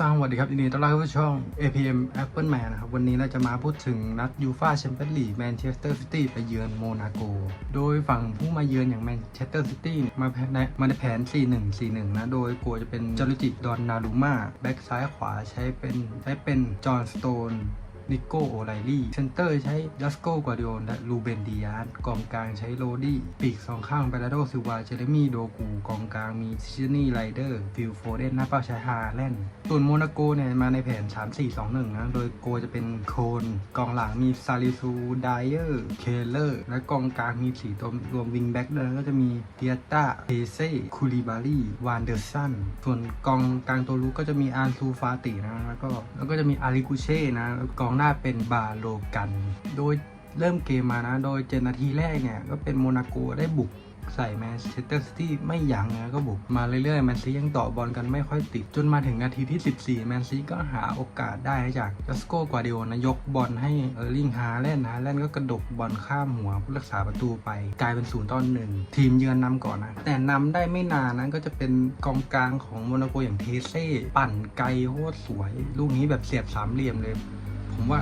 สวัสดีครับยินดีต้อนรับเข้าสู่ช่อง APM Apple Man นะครับ วันนี้เราจะมาพูดถึงนัดยูฟาแชมเปี้ยนลีกแมนเชสเตอร์ซิตี้ไปเยือนโมนาโก โดยฝั่งผู้มาเยือนอย่างแมนเชสเตอร์ซิตี้มาแพ้ในมาในแผน 4-1-4-1 นะ โดยกลัวจะเป็นจอร์จิดอนนารูมาแบ็กซ้ายขวาใช้เป็นใช้เป็นจอห์นสโตน นิโก้โอไลลี่เซนเตอร์ใช้ยัสโกกวาดิโอและลูเบนดิอาสกองกลางใช้โรดี้ปีกสองข้างเปราโดซิวาเจเรมี่โดกูกองกลางมีชินี่ไรเดอร์ฟิลโฟเดนหน้าเป้าใช้ฮาแลนด์ส่วนโมนาโกเนี่ยมาในแผน 3-4-2-1 นะ โดยโกจะเป็นโคนกองหลังมีซาลิซูไดเออร์เคเลอร์ และกองกลางมีสีตัวรวมวิงแบ็กด้วยก็จะมีเดียต้าเฮเซ่คูลิบารีวานเดอร์สันส่วนกองกลางตัวลุกก็จะมีอาร์ซูฟาตินะแล้วก็แล้วก็จะมีอาริกุเช่นะกองหน้าเป็นบาโลกัน โดยเริ่มเกมมานะ โดยเจนาทีแรกเนี่ย ก็เป็นโมนาโกได้บุกใส่แมนเชสเตอร์ซิตี้ไม่ยั้งนะก็บุกมาเรื่อยๆแมนซียังต่อบอลกันไม่ค่อยติด จนมาถึงนาทีที่ 14 แมนซีก็หาโอกาสได้จากจัสโกกวาดิโอนะยกบอลให้เออร์ลิงฮาแลนด์ฮาแลนด์ก็กระดกบอลข้ามหัวผู้รักษาประตูไป กลายเป็นศูนย์ต่อหนึ่งทีมเยือนนำก่อนนะ แต่นำได้ไม่นานนะก็จะเป็นกองกลางของโมนาโกอย่างเทเซ่ปั่นไกลโคตรสวย ลูกนี้แบบเสียบสามเหลี่ยมเลย ผมว่า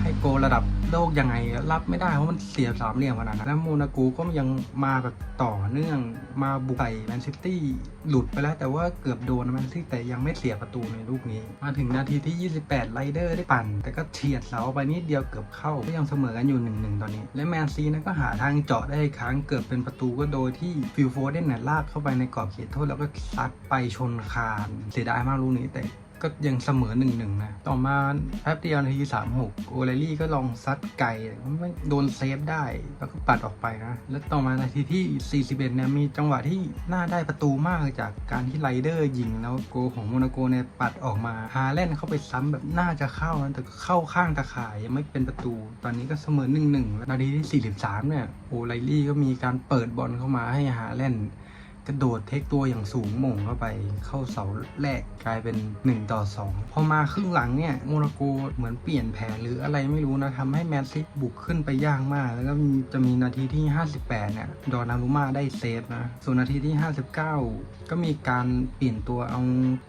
ให้โกระดับโลกยังไงรับไม่ได้เพราะมันเสียสามเหลี่ยมขนาดนั้นแล้วโมนาโกก็ยังมาแบบต่อเนื่องมาบุกใส่แมนซิตี้หลุดไปแล้วแต่ว่าเกือบโดนแมนซิตี้แต่ยังไม่เสียประตูในลูกนี้ มาถึงนาทีที่ 28 ไรเดอร์ได้ปั่น แต่ก็เฉียดเสาไปนิดเดียวเกือบเข้าก็ยังเสมอกันอยู่ 1-1 ตอนนี้ และแมนซีนะก็หาทางเจาะได้ครั้งเกือบเป็นประตูก็โดยที่ฟิลโฟเดนเนี่ยลากเข้าไปในกรอบเขตโทษแล้วก็ซัดไปชนคานเสียดายมากลูกนี้แต่ ก็ยังเสมอหนึ่งหนึ่งนะ ต่อมาแป๊บเดียวนาทีสามหกโอเลลี่ก็ลองซัดไก่ไม่โดนเซฟได้ แล้วก็ปัดออกไปนะ แล้วต่อมานาทีที่ 41เนี่ยมีจังหวะที่น่าได้ประตูมากจากการที่ไรเดอร์ยิงแล้วโกของโมนาโกเนี่ยปัดออกมา ฮาแลนด์เข้าไปซ้ำแบบน่าจะเข้านะแต่เข้าข้างตะข่ายยังไม่เป็นประตู ตอนนี้ก็เสมอหนึ่งหนึ่งแล้วนาทีที่ 43เนี่ยโอไลลี่ก็มีการเปิดบอลเข้ามาให้ฮาแลนด์ กระโดดเทคตัวอย่างสูงมงเข้าไปเข้าเสาแรกกลายเป็น 1 ต่อ 2 พอมาครึ่งหลังเนี่ยโมนาโกเหมือนเปลี่ยนแผนหรืออะไรไม่รู้นะทำให้แมนซิตบุกขึ้นไปยากมาก แล้วก็จะมีนาทีที่ 58 เนี่ย ดอนารุมาได้เซฟนะ ส่วนนาทีที่ 59 ก็มีการเปลี่ยนตัวเอา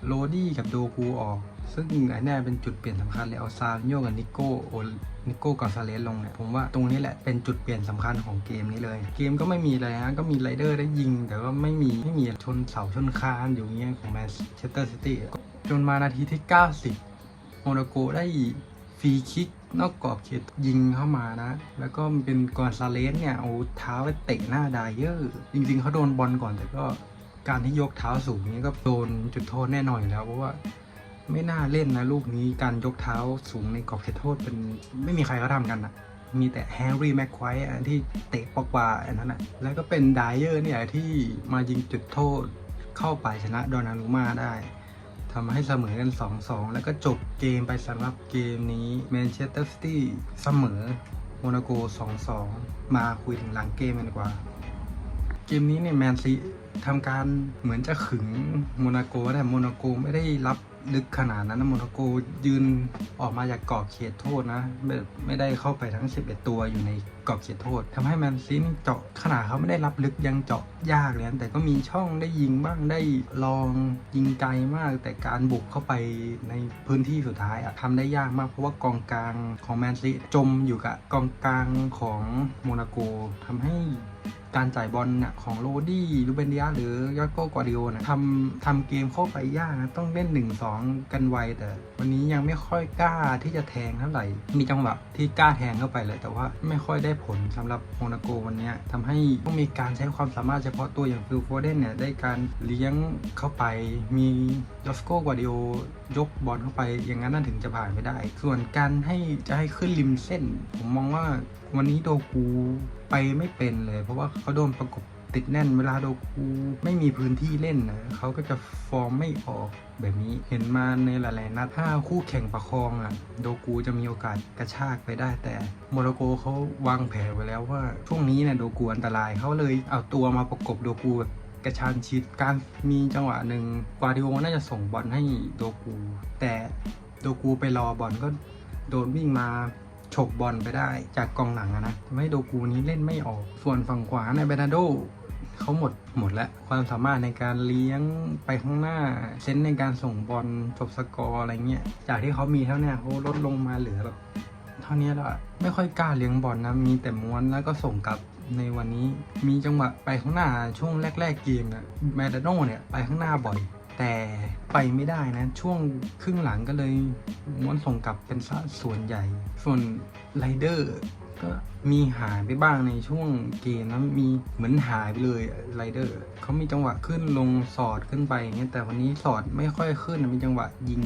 โรดี้กับโดกูออก ซึ่งอันนี้เป็นจุดเปลี่ยนสำคัญเลยเอาซาโยกับนิโก้โอนิโก้กอนซาเลสลงเนี่ยผมว่าตรงนี้แหละเป็นจุดเปลี่ยนสำคัญของเกมนี้เลย เกมก็ไม่มีอะไรนะก็มีไรเดอร์ได้ยิง แต่ก็ไม่มีไม่มีชนเสาชนคานอยู่เงี้ยของแมนเชสเตอร์ซิตี้จนมานาทีที่ 90 โมนาโกได้ฟรีคิกนอกกรอบเขตยิงเข้ามานะ แล้วก็เป็นกอนซาเลสเนี่ยเอาเท้าไปเตะหน้าไดเยอร์จริง ๆเขาโดนบอลก่อนแต่ก็การที่ยกเท้าสูงนี้ก็โดนจุดโทษแน่นอนอยู่แล้วเพราะว่า ไม่น่าเล่นนะลูกนี้การยกเท้าสูงในกรอบเขตโทษเป็นไม่มีใครเขาทำกันนะมีแต่แฮร์รี่แม็กควร์อันที่เตะปอกวาอันนั้นนะแล้วก็เป็นไดเออร์เนี่ยที่มายิงจุดโทษเข้าไปชนะดอนารุมาได้ทำให้เสมอกัน 2-2 แล้วก็จบเกมไปสำหรับเกมนี้แมนเชสเตอร์ซิตี้เสมอโมนาโก 2-2 มาคุยถึงหลังเกมกันดีกว่า เกมนี้เนี่ยแมนซีทำการเหมือนจะขึงโมนาโกแต่โมนาโกไม่ได้รับ ลึกขนาดนั้นโมนาโกยืนออกมาจากกรอบเขตโทษนะแบบไม่ได้เข้าไปทั้ง 11 ตัวอยู่ในกรอบเขตโทษทำให้แมนซีนี่เจาะขนาดเขาไม่ได้รับลึกยังเจาะยากเลยแต่ก็มีช่องได้ยิงบ้างได้ลองยิงไกลมาก แต่การบุกเข้าไปในพื้นที่สุดท้ายอะทำได้ยากมากเพราะว่ากองกลางของแมนซีจมอยู่กับกองกลางของโมนาโกทำให้ การจ่ายบอลเนี่ยของโรดี้ลูเบนเดียหรือยอดโกกวาดิโอนะทำทำเกมเข้าไปยากนะต้องเล่น 1-2 กันไวแต่ วันนี้ยังไม่ค่อยกล้าที่จะแทงเท่าไหร่ มีจังหวะที่กล้าแทงเข้าไปเลยแต่ว่าไม่ค่อยได้ผลสำหรับโมนาโกวันนี้ยทำให้ต้องมีการใช้ความสามารถเฉพาะตัวอย่างฟิลโฟเดนเนี่ยได้การเลี้ยงเข้าไปมียอสโกกวาดิโอ ยกบอลเข้าไปอย่างนั้นน่าถึงจะผ่านไปได้ ส่วนการให้จะให้ขึ้นริมเส้น ผมมองว่าวันนี้โดกูไปไม่เป็นเลย เพราะว่าเขาโดนประกบติดแน่นเวลาโดกูไม่มีพื้นที่เล่นนะเขาก็จะฟอร์มไม่ออกแบบนี้เห็นมาในหลายๆนัดถ้าคู่แข่งประคองอะ โดกูจะมีโอกาสกระชากไปได้แต่โมร็อกโกเขาวางแผนไว้แล้วว่าช่วงนี้เนี่ยโดกูอันตรายเขาเลยเอาตัวมาประกบโดกูแบบ กระชานชิดการมีจังหวะหนึ่งกวาดิโอน่าจะส่งบอลให้โดกู แต่โดกูไปรอบอลก็โดนวิ่งมาฉกบอลไปได้จากกองหลังนะทำให้โดกูนี้เล่นไม่ออก ส่วนฝั่งขวาในเบนาโดเขาหมดหมดแล้วความสามารถในการเลี้ยงไปข้างหน้าเซนในการส่งบอลจบสกอร์อะไรเงี้ยจากที่เขามีเท่านี้เขาลดลงมาเหลือแบบเท่านี้แล้วอะไม่ค่อยกล้าเลี้ยงบอลนะมีแต่ม้วนแล้วก็ส่งกลับ ในวันนี้มีจังหวะไปข้างหน้าช่วงแรก ๆ เกมนะแมดโน่เนี่ยไปข้างหน้าบ่อย แต่ไปไม่ได้นะ ช่วงครึ่งหลังก็เลยม้วนส่งกลับเป็นซะส่วนใหญ่ ส่วนไรเดอร์ ก็มีหายไปบ้างในช่วงเกมนะมีเหมือนหายไปเลยไรเดอร์เขามีจังหวะขึ้นลงสอดขึ้นไปอย่างเงี้ยแต่วันนี้สอดไม่ค่อยขึ้นมีจังหวะยิง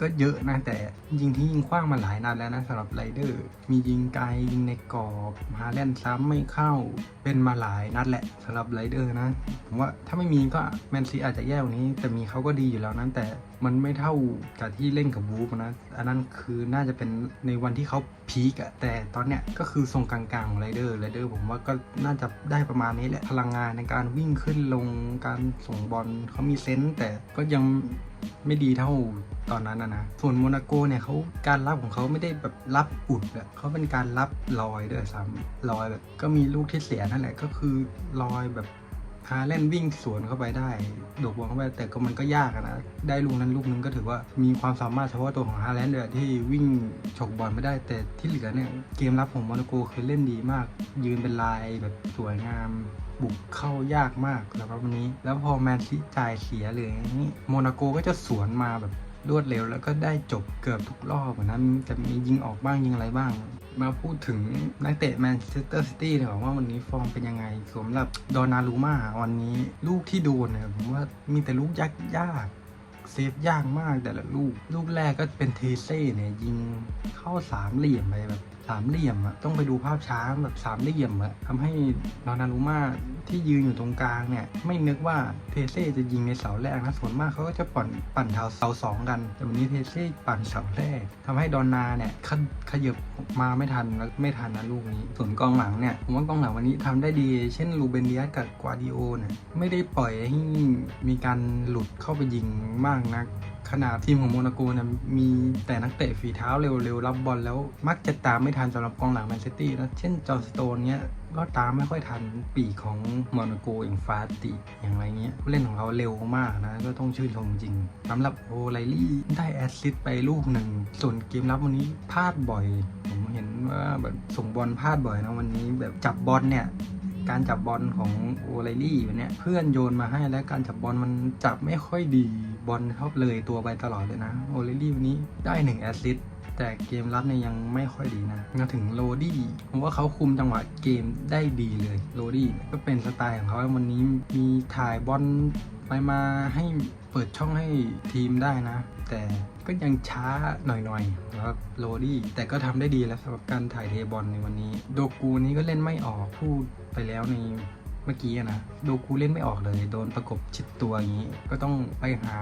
ก็เยอะนะแต่ยิงที่ยิงคว้างมาหลายนัดแล้วนะสำหรับไรเดอร์มียิงไกลยิงในกรอบฮาแลนซ้ำไม่เข้าเป็นมาหลายนัดแหละสำหรับไรเดอร์นะผมว่าถ้าไม่มีก็แมนซีอาจจะแย่กว่านี้ แต่มีเขาก็ดีอยู่แล้วนะแต่มันไม่เท่ากับที่เล่นกับวูฟนะอันนั้นคือน่าจะเป็นในวันที่เขาพีกอะแต่ตอนเนี้ยก็คือทรงกลางๆของไรเดอร์ไรเดอร์ผมว่าก็น่าจะได้ประมาณนี้แหละพลังงานในการวิ่งขึ้นลงการส่งบอลเขามีเซนส์แต่ก็ยังไม่ดีเท่าตอนนั้นนะนะส่วนโมนาโกเนี่ยเขาการรับของเขาไม่ได้แบบรับอุดอะเขาเป็นการรับลอยด้วยซ้ำลอยแบบก็มีลูกที่เสียนั่นแหละก็คือลอยแบบ ฮาเล่นวิ่งสวนเข้าไปได้โดดบอลเข้าไปแต่ก็มันก็ยากนะได้ลูกนั้นลูกนึงก็ถือว่ามีความสามารถเฉพาะตัวของฮาแลนด์เลยที่วิ่งฉกบอลไม่ได้ แต่ที่เหลือเนี่ยเกมรับของโมนาโกคือเล่นดีมาก ยืนเป็นลายแบบสวยงามบุกเข้ายากมากแล้วก็วันนี้ แล้วพอแมนซีจ่ายเสียเลยอย่างนี้โมนาโกก็จะสวนมาแบบ รวดเร็วแล้วก็ได้จบเกือบทุกรอบอะนะจะมียิงออกบ้างยิงอะไรบ้าง มาพูดถึงนักเตะแมนเชสเตอร์ซิตี้ดีกว่าว่าวันนี้ฟอร์มเป็นยังไงสำหรับดอนารูมาวันนี้ลูกที่โดนเนี่ยผมว่ามีแต่ลูกยากยากเซฟยากมากแต่ละลูก ลูกแรกก็เป็นเทเซ่เนี่ยยิงเข้าสามเหลี่ยมไปแบบามเหลี่ยมอะต้องไปดูภาพช้าแบบสามเหลี่ยมอะทำให้ดอนารูมาที่ยืนอยู่ตรงกลางเนี่ยไม่นึกว่าเทเซ่จะยิงในเสาแรกนะส่วนมากเขาก็จะปั่นปั่นเท้าเสาสองกัน แต่วันนี้เทเซ่ปั่นเสาแรกทำให้ดอนนาเนี่ยขขยับมาไม่ทันแล้วไม่ทันนะลูกนี้ ส่วนกองหลังเนี่ยผมว่ากองหลังวันนี้ทำได้ดี เช่นลูเบนเดียสกับกวาดิโอเนี่ยไม่ได้ปล่อยให้มีการหลุดเข้าไปยิงมากนัก ขนาดทีมของโมนาโกเนี่ยมีแต่นักเตะฝีเท้าเร็วๆ รับบอลแล้วมักจะตามไม่ทันสำหรับกองหลังแมนซิตี้นะเช่นจอร์สโตนเนี้ยก็ตามไม่ค่อยทันปีของโมนาโกอย่างฟาติอย่างไรเงี้ยผู้เล่นของเขาเร็วมากนะ ก็ต้องชื่นชมจริงสำหรับโอไลลี่ได้แอสซิสต์ไปลูกหนึ่ง ส่วนเกมรับวันนี้พลาดบ่อย ผมเห็นว่าแบบส่งบอลพลาดบ่อยนะวันนี้แบบจับบอลเนี่ยการจับบอลของโอไลลี่วันเนี้ยเพื่อนโยนมาให้แล้วการจับบอลมันจับไม่ค่อยดี บอลเข้าเลยตัวไปตลอดเลยนะ โอไลลี่วันนี้ได้หนึ่งแอสซิสต์แต่เกมรับเนี่ยยังไม่ค่อยดีนะมาถึงโรดี้ผมว่าเขาคุมจังหวะเกมได้ดีเลยโรดี้ก็เป็นสไตล์ของเขาวันนี้มีถ่ายบอลไปมาให้เปิดช่องให้ทีมได้นะ แต่ก็ยังช้าหน่อยๆนะครับโรดี้แต่ก็ทำได้ดีแล้วสำหรับการถ่ายเทบอลในวันนี้ โดกูนี้ก็เล่นไม่ออกพูดไปแล้วใน เมื่อกี้อะนะโดกูเล่นไม่ออกเลย โดนประกบชิดตัวอย่างนี้ ก็ต้องไปหา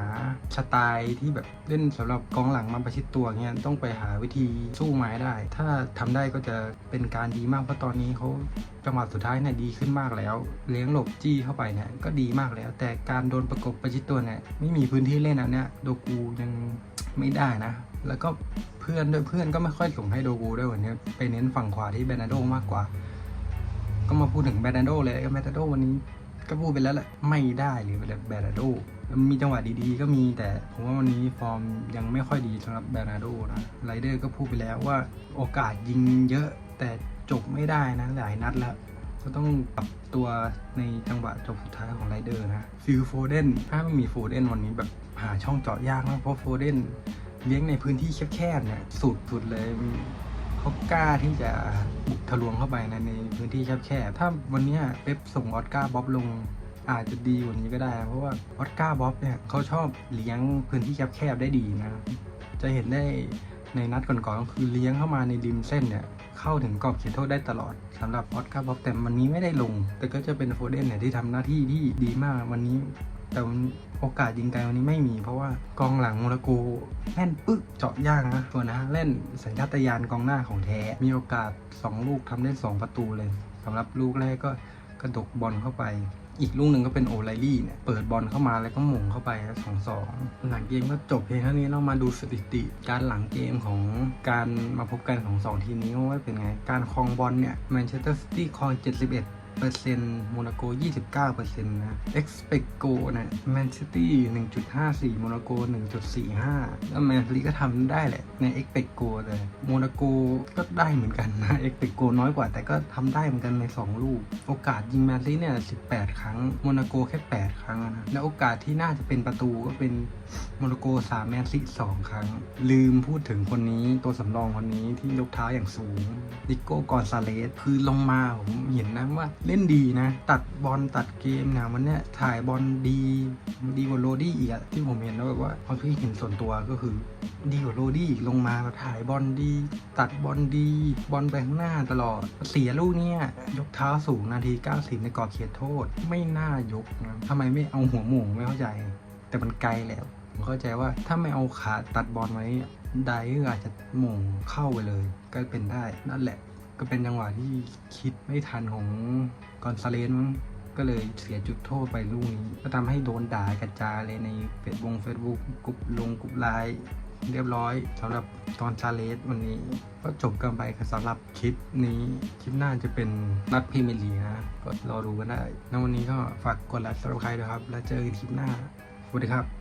สไตล์ที่แบบเล่นสำหรับกองหลังมาประชิดตัวเงี้ยต้องไปหาวิธีสู้ไม้ได้ ถ้าทำได้ก็จะเป็นการดีมากเพราะตอนนี้เขาจังหวะสุดท้ายเนี่ยดีขึ้นมากแล้ว เลี้ยงหลบจี้เข้าไปเนี่ยก็ดีมากแล้ว แต่การโดนประกบประชิดตัวเนี่ยไม่มีพื้นที่เล่นอันเนี้ยโดกูยังไม่ได้นะ แล้วก็เพื่อนด้วยเพื่อนก็ไม่ค่อยส่งให้โดกูด้วยวันนี้ไปเน้นฝั่งขวาที่เบรนาโดมากกว่า ก็มาพูดถึงแบรนาโดเลยแบรนาโดวันนี้ก็พูดไปแล้วแหละไม่ได้เลยแบรนาโดมีจังหวะดีๆ ก็มีแต่ผมว่าวันนี้ฟอร์มยังไม่ค่อยดีสำหรับแบรนาโดนะไรเดอร์ก็พูดไปแล้วว่าโอกาสยิงเยอะแต่จบไม่ได้นะหลายนัดแล้วก็ต้องปรับตัวในจังหวะจบสุดท้ายของไรเดอร์นะฟิลโฟเดนถ้าไม่มีโฟเดนวันนี้แบบหาช่องเจาะยากมากเพราะโฟเดนเลี้ยงในพื้นที่แคบๆเนี่ยสุดๆเลย เขากล้าที่จะบุกทะลวงเข้าไปนะในพื้นที่แคบๆถ้าวันนี้เป๊ปส่งออสการ์บ๊อบลงอาจจะดีกว่านี้ก็ได้ เพราะว่าออสการ์บ๊อบเนี่ยเขาชอบเลี้ยงพื้นที่แคบๆได้ดีนะ จะเห็นได้ในนัดก่อนๆก็คือเลี้ยงเข้ามาในริมเส้นเนี่ยเข้าถึงกรอบเขตโทษได้ตลอดสำหรับออสการ์บ๊อบแต่วันนี้ไม่ได้ลง แต่ก็จะเป็นโฟเดนเนี่ยที่ทำหน้าที่ที่ดีมากวันนี้ แต่โอกาสยิงไกลวันนี้ไม่มี เพราะว่ากองหลังโมนาโกแน่นปึ๊กเจาะยากนะส่วนะเล่นสัญชาตญาณกองหน้าของแท้ มีโอกาส 2 ลูกทำได้2ประตูเลยสำหรับลูกแรกก็กระดกบอลเข้าไป อีกลูกหนึ่งก็เป็นโอไลลี่เนี่ย เปิดบอลเข้ามาแล้วก็หม่งเข้าไปสองสองหลังเกมก็จบเพียงเท่านี้เรามาดูสถิติ การหลังเกมของการมาพบกันของ 2 ทีมนี้ว่าเป็นไง การครองบอลเนี่ยแมนเชสเตอร์ซิตี้ครอง 71 เปอร์เซ็นต์โมนาโก 29เปอร์เซ็นต์นะ expect go นะแมนซิตี้1.54โมนาโก 1.45 แล้วแมนซิตี้ก็ทำได้แหละใน expect go แต่โมนาโกก็ได้เหมือนกันนะ expect go น้อยกว่าแต่ก็ทำได้เหมือนกันใน 2 ลูก โอกาสยิงแมนซิตี้เนี่ย 18 ครั้งโมนาโกแค่ 8 ครั้งนะแล้วโอกาสที่น่าจะเป็นประตูก็เป็นโมนาโก 3 แมนซิตี้2ครั้ง ลืมพูดถึงคนนี้ตัวสำรองคนนี้ที่ยกเท้าอย่างสูงดิโก้กอนซาเลสคือลงมาผมเห็นนะว่าเล่นดีนะ ตัดบอลตัดเกมนะวันเนี้ยถ่ายบอลดีดีกว่าโรดี้อีกอะที่ผมเห็นแล้วแบบว่าความคิดเห็นส่วนตัวก็คือ ดีกว่าโรดี้อีกลงมาแบบถ่ายบอลดี ตัดบอลดี บอลไปข้างหน้าตลอด เสียลูกเนี้ยยกเท้าสูงนาที 90 ในกรอบเขตโทษ ไม่น่ายกนะทำไมไม่เอาหัวหม่งไม่เข้าใจ แต่มันไกลแล้วผมเข้าใจว่าถ้าไม่เอาขาตัดบอลไว้ไดก็อาจจะหม่งเข้าไปเลย ก็เป็นได้นั่นแหละ ก็เป็นจังหวะที่คิดไม่ทันของกอนซาเลสมั้งก็เลยเสียจุดโทษไปลูกนี้ ก็ทำให้โดนด่ากระจายเลยในเฟซบุ๊กเฟซบุ๊กกลุ่มลงกลุ่มไลน์เรียบร้อยสำหรับกอนซาเลสวันนี้ ก็จบกันไปสำหรับคลิปนี้ คลิปหน้าจะเป็นนัดพรีเมียร์ลีกนะก็รอดูกันได้แล้ววันนี้ก็ฝากกดไลค์สำหรับใครด้วยครับ แล้วเจอกันคลิปหน้าสวัสดีครับ